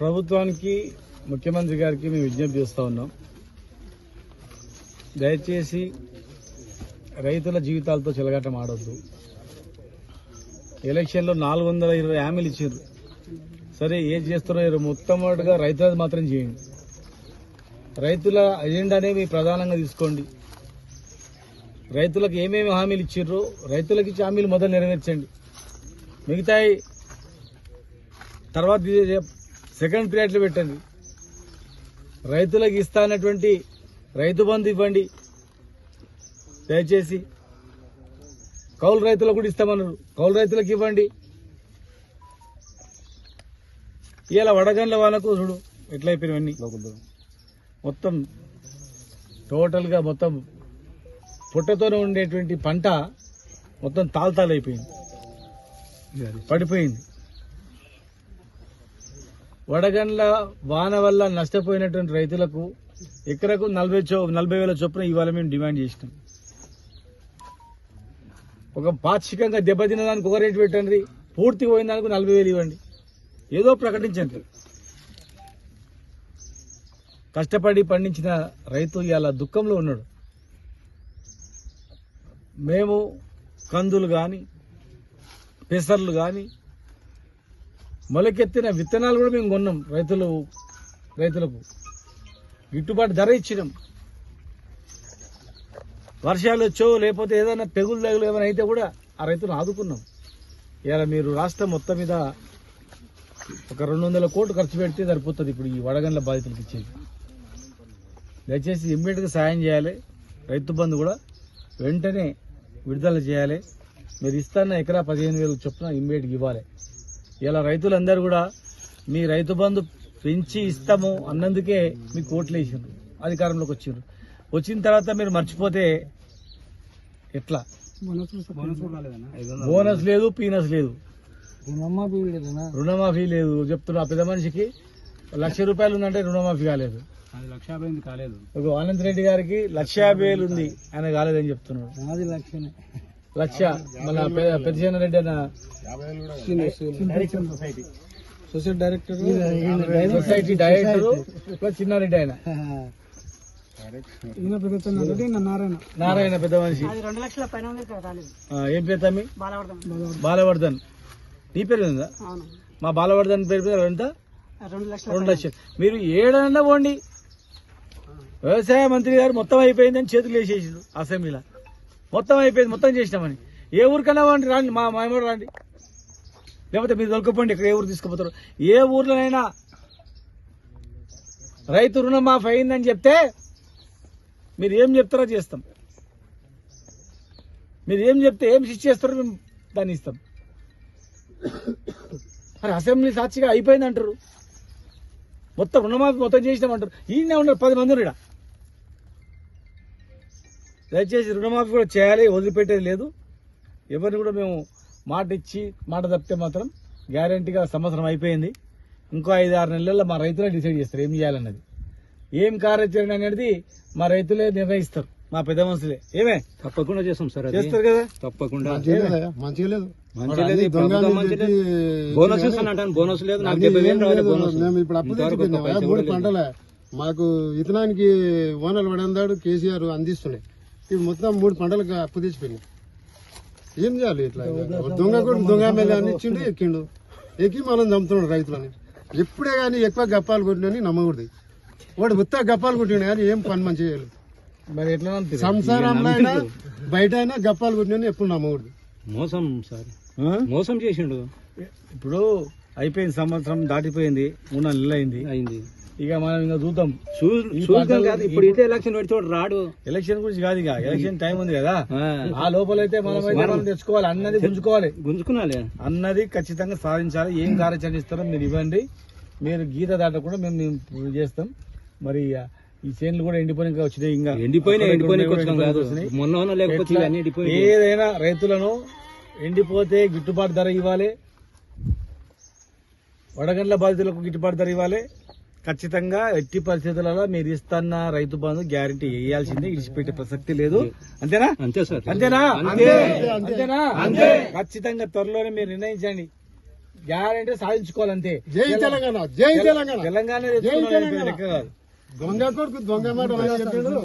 ప్రభుత్వానికి ముఖ్యమంత్రి గారికి మేము విజ్ఞప్తి చేస్తూ ఉన్నాం. దయచేసి రైతుల జీవితాలతో చెలగాటం ఆడొద్దు. ఎలక్షన్లో నాలుగు వందల ఇరవై హామీలు ఇచ్చారు సరే ఏం చేస్తున్నారో మొట్టమొదటిగా రైతులది మాత్రం చేయండి. రైతుల ఎజెండానే మీ ప్రధానంగా తీసుకోండి. రైతులకు ఏమేమి హామీలు ఇచ్చిర్రో రైతులకు ఇచ్చే హామీలు మొదలు నెరవేర్చండి. మిగతాయి తర్వాత సెకండ్ పీరియడ్లో పెట్టండి. రైతులకు ఇస్తానటువంటి రైతు బంధు ఇవ్వండి. దయచేసి కౌలు రైతులకు కూడా ఇస్తామన్నారు. కౌలు రైతులకు ఇవ్వండి. ఇలా వడగండ్ల వాళ్ళకు చూడు ఎట్లా అయిపోయినవన్నీ మొత్తం టోటల్గా మొత్తం పుట్టతోనే ఉండేటువంటి పంట మొత్తం తాల్తాలైపోయింది పడిపోయింది. వడగండ్ల వాన వల్ల నష్టపోయినటువంటి రైతులకు ఎకరకు నలభై చో నలభై వేల చొప్పున ఇవాళ మేము డిమాండ్ చేసినాం. ఒక పాక్షికంగా దెబ్బతిన్న దానికి ఒక రేటు పెట్టండి. పూర్తిగా పోయిన దానికి నలభై వేలు ఇవ్వండి. ఏదో ప్రకటించండి. కష్టపడి పండించిన రైతు ఇవాళ దుఃఖంలో ఉన్నాడు. మేము కందులు కానీ పెసర్లు కానీ మొలకెత్తిన విత్తనాలు కూడా మేము కొన్నాం రైతులు రైతులకు. గిట్టుబాటు ధర ఇచ్చినాం. వర్షాలు వచ్చో లేకపోతే ఏదైనా తెగులు తగులు ఏమైనా అయితే కూడా ఆ రైతులను ఆదుకున్నాం. ఇలా మీరు రాష్ట్రం మొత్తం మీద ఒక రెండు వందల కోట్లు ఖర్చు పెడితే సరిపోతుంది ఇప్పుడు ఈ వడగండ్ల బాధితులకు ఇచ్చేది. దయచేసి ఇమ్మీడియట్గా సాయం చేయాలి. రైతు బంధు కూడా వెంటనే విడుదల చేయాలి. మీరు ఇస్తాన్న ఎకరా పదిహేను వేలు చొప్పున ఇమ్మీడియట్గా ఇవ్వాలి. ఇలా రైతులందరూ కూడా మీ రైతు బంధు పెంచి ఇస్తాము అన్నందుకే మీకు ఓట్లు వేసిండ్రు అధికారంలోకి వచ్చిండ్రు. వచ్చిన తర్వాత మీరు మర్చిపోతే ఎట్లా? బోనస్ లేదు పీనస్ లేదు. రుణమాఫీ లేదు చెప్తున్నా ఆ పెద్ద మనిషికి. లక్ష రూపాయలు ఉందంటే రుణమాఫీ కాలేదు. లక్ష యాభై ఎనిమిది కాలేదు. అనంత్ రెడ్డి గారికి లక్ష యాభై వేలు ఉంది ఆయన కాలేదని చెప్తున్నాడు. లక్ష మన పెద్దజన రెడ్డి అన్న society director society director plus Chinnareddy ఆయన. నారాయణ. నారాయణ పెద్ద మనిషి. ఉంది ఏం పేరు తమ్మి? బాలవర్ధన్. బాలవర్ధన్. నీ పేరు అవును. మా బాలవర్ధన్ పేరు మీద ఎంత రెండు లక్షల రెండు లక్షలు. మీరు ఏడన్నా పోండి. వ్యవసాయ మంత్రి గారు మొత్తం అయిపోయిందని చేతులు వేసేసిండు అసెంబ్లీలో. మొత్తం అయిపోయింది మొత్తం చేసినామని. ఏ ఊరికైనా పోండి రాండి మా మాయమూడు రాండి. లేకపోతే మీరు దొరకపోండి ఇక్కడ ఏ ఊరు తీసుకుపోతారు. ఏ ఊర్లోనైనా రైతు రుణం మాఫ్ అయిందని చెప్తే మీరు ఏం చెప్తారో చేస్తాం. మీరు ఏం చెప్తే ఏం శిక్ష చేస్తారో మేము దాన్ని ఇస్తాం. మరి అసెంబ్లీ సాక్షిగా అయిపోయింది అంటారు మొత్తం రుణమాఫీ మొత్తం చేసినామంటారు. ఈయనే ఉన్నారు పది మంది ఉన్నారు దయచేసి రుణమాఫీ కూడా చేయాలి వదిలిపెట్టేది లేదు. ఎవరిని కూడా మేము మాట ఇచ్చి మాట తప్పితే మాత్రం గ్యారంటీగా సంవత్సరం అయిపోయింది. ఇంకో ఐదు ఆరు నెలల్లో మా రైతులే డిసైడ్ చేస్తారు ఏం చేయాలన్నది. ఏం కార్యాచరణ అనేది మా రైతులే నిర్ణయిస్తారు మా పెద్ద మనుషులే. ఏమే? తప్పకుండా చేస్తాం సార్ చేస్తారు కదా? తప్పకుండా. మంచిగా లేదు బోనస్ బోనస్ లేదు నాకు డెబ్బై వేలు రావాలి బోనస్. మాకు ఇతనానికి ఓనర్లు పడందాడు కేసీఆర్ అందిస్తున్నాయి. ఇప్పుడు మొత్తం మూడు పంటలకు అప్పు తెచ్చిపోయినాయి ఏం చేయాలి ఇట్లా? దొంగ కూడా దొంగ మీద అని ఇచ్చిండు ఎక్కిండు. ఎక్కి మనం చంపుతున్నాడు రైతులని. ఎప్పుడే కానీ ఎక్కువ గప్పాలు కొట్టినని నమ్మకూడదు. వాడు ఉత్త గప్పాలు కొట్టిండు కానీ ఏం పని మంచి చేయలేదు. మరి ఎట్లా అనిపిస్తుంది? సంసారంలో అయినా బయట అయినా గప్పాలు కొట్టినని ఎప్పుడు నమ్మకూడదు. మోసం సార్. ఆ? మోసం చేసిండు. ఇప్పుడు అయిపోయింది సంవత్సరం దాటిపోయింది మూడు నెలలు అయింది. అయింది. ఇక మనం ఇంకా చూద్దాం. చూద్దాం కాదు ఇప్పుడు ఇదే ఎలక్షన్ పెడితే రాడు. ఎలక్షన్ గురించి కాదు ఇక. ఎలక్షన్ టైం ఉంది కదా. ఆ, మనం అయితే మనం తెచ్చుకోవాలి. అన్నది గుంజుకోవాలి. గుంజుకున్నాలే. అన్నది ఖచ్చితంగా సాధించాలి. ఏం కార్యాచరణ ఇస్తారో మీరు ఇవ్వండి. మీరు గీత దాటకుండా మేము మేము చేస్తాం. మరి ఈ చేనులు కూడా ఎండిపోయిన వచ్చినాయి ఇంకా. ఎండిపోయిన. మొన్న లేకపోతే ఎండిపోయి ఏదైనా రైతులను ఎండిపోతే గిట్టుబాటు ధర ఇవ్వాలి. వడగండ్ల బాధితులకు గిట్టుబాటు ధర ఇవ్వాలి. ఖచ్చితంగా ఎట్టి పరిస్థితులలో మీరు ఇస్తున్న రైతు బంధు గ్యారంటీ వేయాల్సిందే ఇడిచిపెట్టే ప్రసక్తి లేదు. అంతేనా? అంతే సార్. అంతేనా? అంతే. అంతేనా? అంతే. ఖచ్చితంగా త్వరలోనే మీరు నిర్ణయించండి. గ్యారంటీ సాధించుకోవాలంతే. జై తెలంగాణ జై తెలంగాణ. తెలంగాణ దొంగ కొడుకు దొంగ మాట